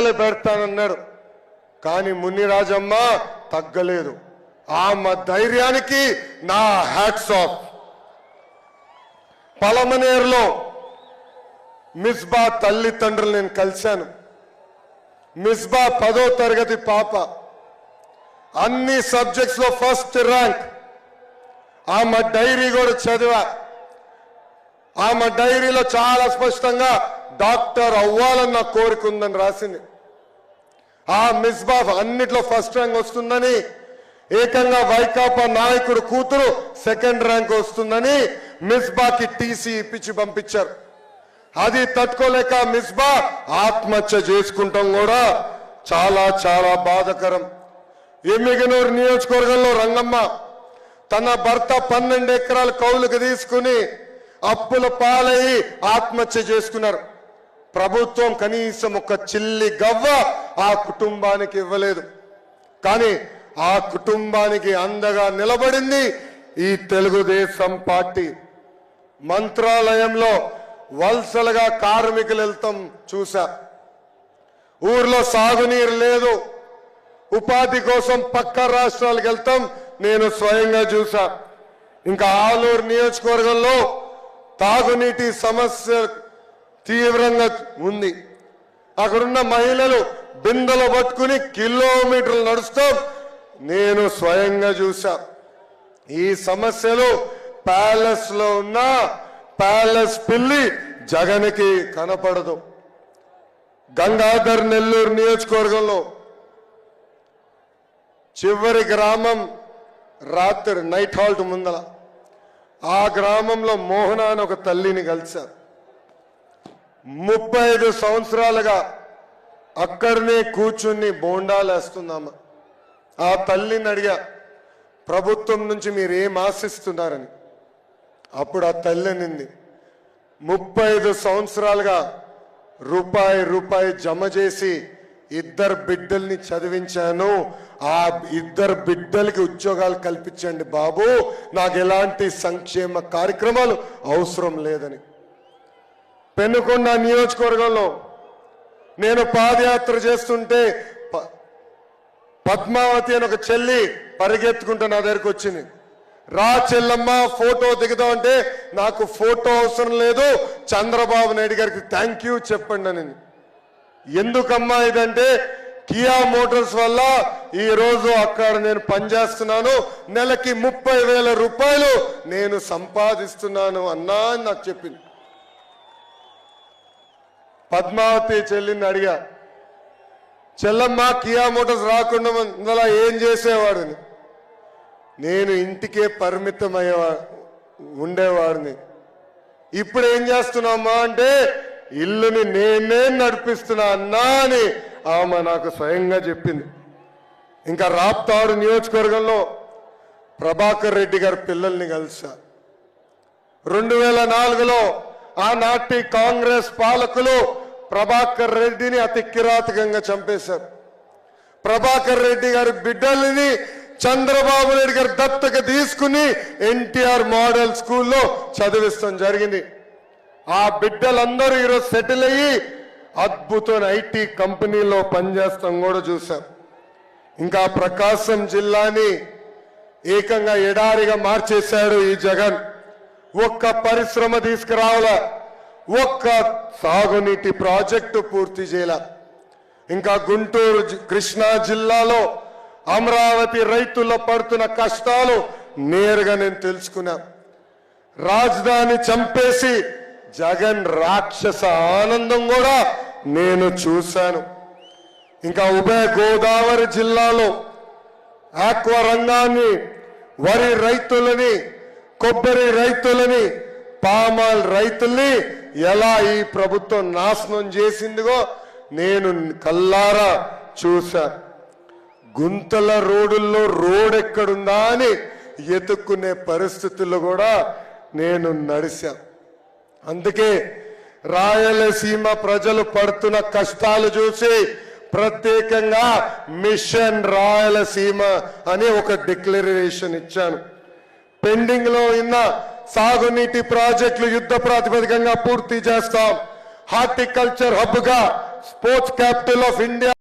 మొదలు పెడతానన్నాడు. కానీ మునిరాజమ్మ తగ్గలేదు. ఆమె ధైర్యానికి నా హ్యాట్స్ ఆఫ్ పలమనేరులో మిస్బా తల్లిదండ్రులు నేను కలిశాను. మిస్బా పదో తరగతి పాప. అన్ని సబ్జెక్ట్స్లో ఫస్ట్ ర్యాంక్. ఆమె డైరీ కూడా చదివా. ఆమె డైరీలో చాలా స్పష్టంగా డాక్టర్ అవ్వాలన్న కోరిక ఉందని రాసింది. ఆ మిస్బాఫ్ అన్నిట్లో ఫస్ట్ ర్యాంక్ వస్తుందని ఏకంగా వైకాపా నాయకుడు కూతురు సెకండ్ ర్యాంక్ వస్తుందని మిస్బాకి టీసీ ఇప్పించి పంపించారు. అది తట్టుకోలేక మిస్బా ఆత్మహత్య చేసుకుంటాం కూడా చాలా చాలా బాధకరం. ఎమ్మిగనూరు నియోజకవర్గంలో రంగమ్మ తన భర్త పన్నెండు ఎకరాలు కౌలుకు తీసుకుని అప్పుల పాలయ్యి ఆత్మహత్య చేసుకున్నారు. ప్రభుత్వం కనీసం ఒక చిల్లి గవ్వ ఆ కుటుంబానికి ఇవ్వలేదు. కానీ ఆ కుటుంబానికి అందగా నిలబడింది ఈ తెలుగుదేశం పార్టీ. మంత్రాలయంలో వలసలుగా కార్మికులు వెళ్తాం చూసా ఊర్లో సాగునీరు లేదు. ఉపాధి కోసం పక్క రాష్ట్రాలకు వెళ్తాం నేను స్వయంగా చూసా ఇంకా ఆలూరు నియోజకవర్గంలో తాగునీటి సమస్య తీవ్రంగా ఉంది. అక్కడున్న మహిళలు బిందెలు పట్టుకుని కిలోమీటర్లు నడుస్తాం. నేను స్వయంగా చూసా ఈ సమస్యలు ప్యాలెస్లో ఉన్న ప్యాలెస్ పిల్లి జగన్కి కనపడదు. గంగాధర్ నెల్లూరు నియోజకవర్గంలో చివరి గ్రామం రాత్రి నైట్ హాల్ట్ ముందల. ఆ గ్రామంలో మోహన అని ఒక తల్లిని కలిశారు ముప్పై ఐదు సంవత్సరాలుగా అక్కడనే కూర్చుని బోండాలు ఆ తల్లిని అడిగా ప్రభుత్వం నుంచి మీరు ఏం ఆశిస్తున్నారని? అప్పుడు ఆ తల్లి నింది ముప్పై ఐదు సంవత్సరాలుగా రూపాయి రూపాయి జమ చేసి ఇద్దరు బిడ్డల్ని చదివించాను. ఆ ఇద్దరు బిడ్డలకి ఉద్యోగాలు కల్పించండి బాబు. నాకు ఎలాంటి సంక్షేమ కార్యక్రమాలు అవసరం లేదని. పెనుకొండ నియోజకవర్గంలో నేను పాదయాత్ర చేస్తుంటే ప- పద్మావతి అని ఒక చెల్లి పరిగెత్తుకుంటూ నా దగ్గరకు వచ్చింది. రా చెల్లమ్మ ఫోటో దిగుదాం అంటే నాకు ఫోటో అవసరం లేదు చంద్రబాబు నాయుడు గారికి థ్యాంక్ యూ చెప్పండి అని ఎందుకమ్మా ఇదంటే కియా మోటార్స్ వల్ల ఈరోజు అక్కడ నేను పనిచేస్తున్నాను నెలకి ముప్పై వేల రూపాయలు నేను సంపాదిస్తున్నాను అన్నా అని నాకు చెప్పింది. పద్మావతి చెల్లిని అడిగా చెల్లమ్మ కియా మోటార్స్ రాకుండా ముందలా ఏం చేసేవాడిని? నేను ఇంటికే పరిమితం అయ్యేవా ఉండేవాడిని. ఇప్పుడు ఏం చేస్తున్నామా అంటే ఇల్లుని నేనే నడిపిస్తున్నా అన్నా అని ఆమె నాకు స్వయంగా చెప్పింది. ఇంకా రాప్తాడు నియోజకవర్గంలో ప్రభాకర్ రెడ్డి గారి పిల్లల్ని కలిసా. రెండు వేల నాలుగులో ఆనాటి కాంగ్రెస్ పాలకులు ప్రభాకర్ రెడ్డిని అతి కిరాతకంగా చంపేశారు. ప్రభాకర్ రెడ్డి గారి బిడ్డల్ని చంద్రబాబు నాయుడు గారు దత్తక తీసుకుని ఎన్టీఆర్ మోడల్ స్కూల్లో చదివిస్తాం జరిగింది. ఆ బిడ్డలందరూ ఈరోజు సెటిల్ అయ్యి అద్భుతమైన ఐటీ కంపెనీలో పనిచేస్తాం కూడా చూసాం ఇంకా ప్రకాశం జిల్లాని ఏకంగా ఎడారిగా మార్చేశాడు ఈ జగన్. ఒక్క పరిశ్రమ తీసుకురావాల? ఒక్క సాగునీటి ప్రాజెక్టు పూర్తి చేయాల. ఇంకా గుంటూరు కృష్ణా జిల్లాలో అమరావతి రైతుల్లో పడుతున్న కష్టాలు నేరుగా నేను తెలుసుకున్నా. రాజధాని చంపేసి జగన్ రాక్షస ఆనందం కూడా నేను చూశాను. ఇంకా ఉభయ గోదావరి జిల్లాలో ఆక్వా రంగాన్ని వరి రైతులని కొబ్బరి రైతులని పామాల్ రైతుల్ని ఎలా ఈ ప్రభుత్వం నాశనం చేసిందిగో నేను కల్లారా చూశా. గుంతల రోడ్డుల్లో రోడ్ ఎక్కడుందా అని ఎతుక్కునే పరిస్థితుల్లో కూడా నేను నడిచా అందుకే రాయలసీమ ప్రజలు పడుతున్న కష్టాలు చూసి ప్రత్యేకంగా మిషన్ రాయలసీమ అని ఒక డిక్లరేషన్ ఇచ్చాను. పెండింగ్లో ఉన్న సాగునీటి ప్రాజెక్టులు యుద్ధ ప్రాతిపదికంగా పూర్తి చేస్తాం. హార్టికల్చర్ హబ్గా స్పోర్ట్స్ క్యాపిటల్ ఆఫ్ ఇండియా